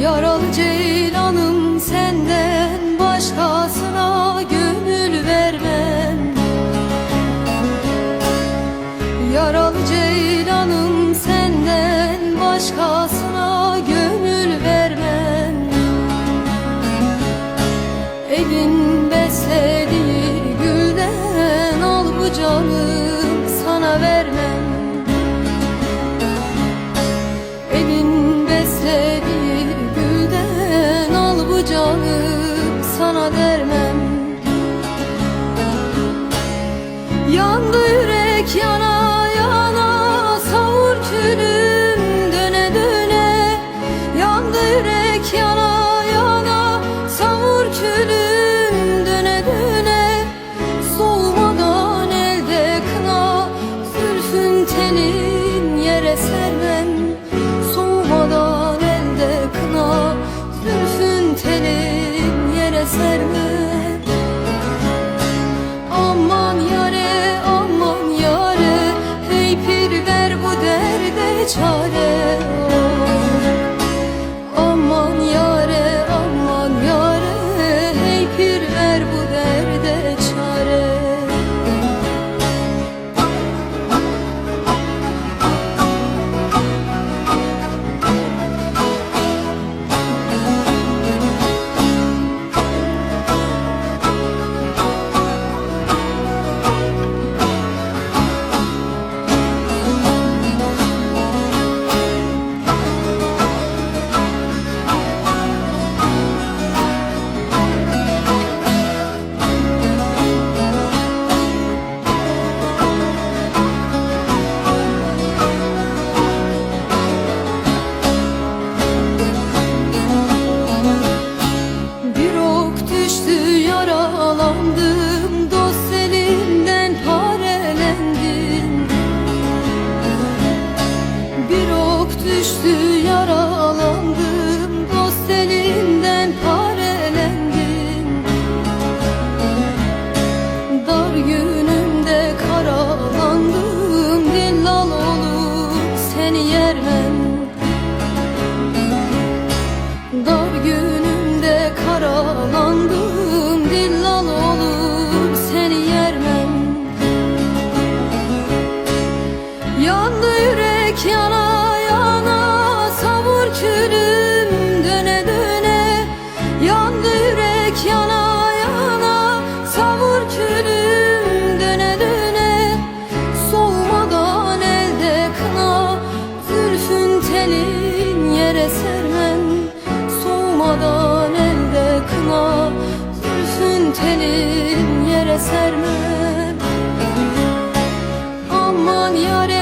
Yaralı cehennem bu derde çare ol Aman yare aman yare hey pir ver bu derde you. Takmadan elde kına Zülfün telin yere serme Aman yare